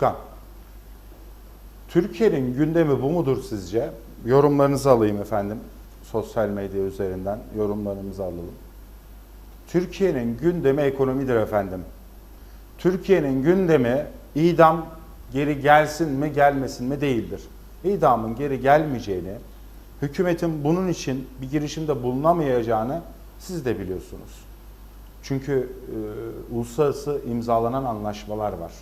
Kan. Türkiye'nin gündemi bu mudur sizce? Yorumlarınızı alayım efendim. Sosyal medya üzerinden yorumlarınızı alalım. Türkiye'nin gündemi ekonomidir efendim. Türkiye'nin gündemi idam geri gelsin mi gelmesin mi değildir. İdamın geri gelmeyeceğini, hükümetin bunun için bir girişimde bulunamayacağını siz de biliyorsunuz. Çünkü e, uluslararası imzalanan anlaşmalar var.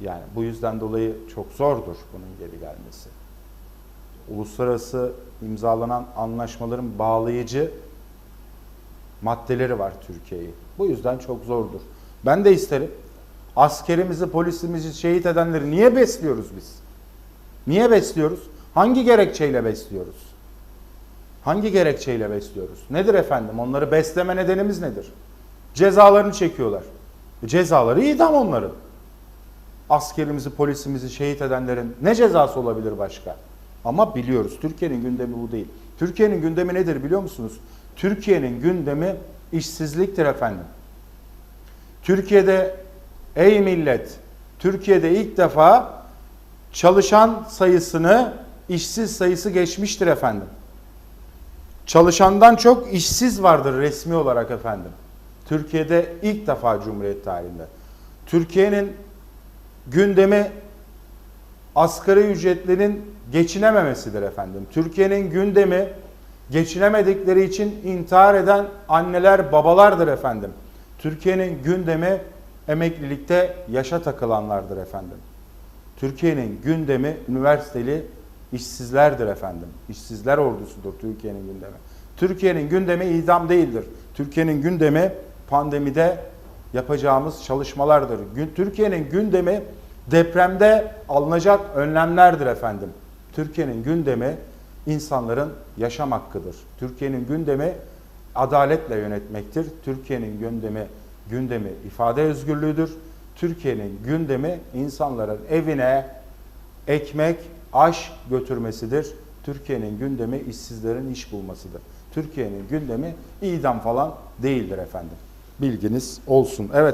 Yani bu yüzden dolayı çok zordur bunun geri gelmesi. Uluslararası imzalanan anlaşmaların bağlayıcı maddeleri var Türkiye'yi. Bu yüzden çok zordur. Ben de isterim. Askerimizi, polisimizi şehit edenleri niye besliyoruz biz? Niye besliyoruz? Hangi gerekçeyle besliyoruz? Hangi gerekçeyle besliyoruz? Nedir efendim? Onları besleme nedenimiz nedir? Cezalarını çekiyorlar. E, Cezaları idam onların askerimizi, polisimizi şehit edenlerin ne cezası olabilir başka? Ama biliyoruz Türkiye'nin gündemi bu değil. Türkiye'nin gündemi nedir biliyor musunuz? Türkiye'nin gündemi işsizliktir efendim. Türkiye'de ey millet, Türkiye'de ilk defa çalışan sayısını işsiz sayısı geçmiştir efendim. Çalışandan çok işsiz vardır resmi olarak efendim. Türkiye'de ilk defa Cumhuriyet tarihinde. Türkiye'nin gündemi asgari ücretlerin geçinememesidir efendim. Türkiye'nin gündemi geçinemedikleri için intihar eden anneler babalardır efendim. Türkiye'nin gündemi emeklilikte yaşa takılanlardır efendim. Türkiye'nin gündemi üniversiteli işsizlerdir efendim. İşsizler ordusudur Türkiye'nin gündemi. Türkiye'nin gündemi idam değildir. Türkiye'nin gündemi pandemide yapacağımız çalışmalardır. Türkiye'nin gündemi depremde alınacak önlemlerdir efendim. Türkiye'nin gündemi insanların yaşam hakkıdır. Türkiye'nin gündemi adaletle yönetmektir. Türkiye'nin gündemi gündemi ifade özgürlüğüdür. Türkiye'nin gündemi insanların evine ekmek, aş götürmesidir. Türkiye'nin gündemi işsizlerin iş bulmasıdır. Türkiye'nin gündemi idam falan değildir efendim. Bilginiz olsun. Evet.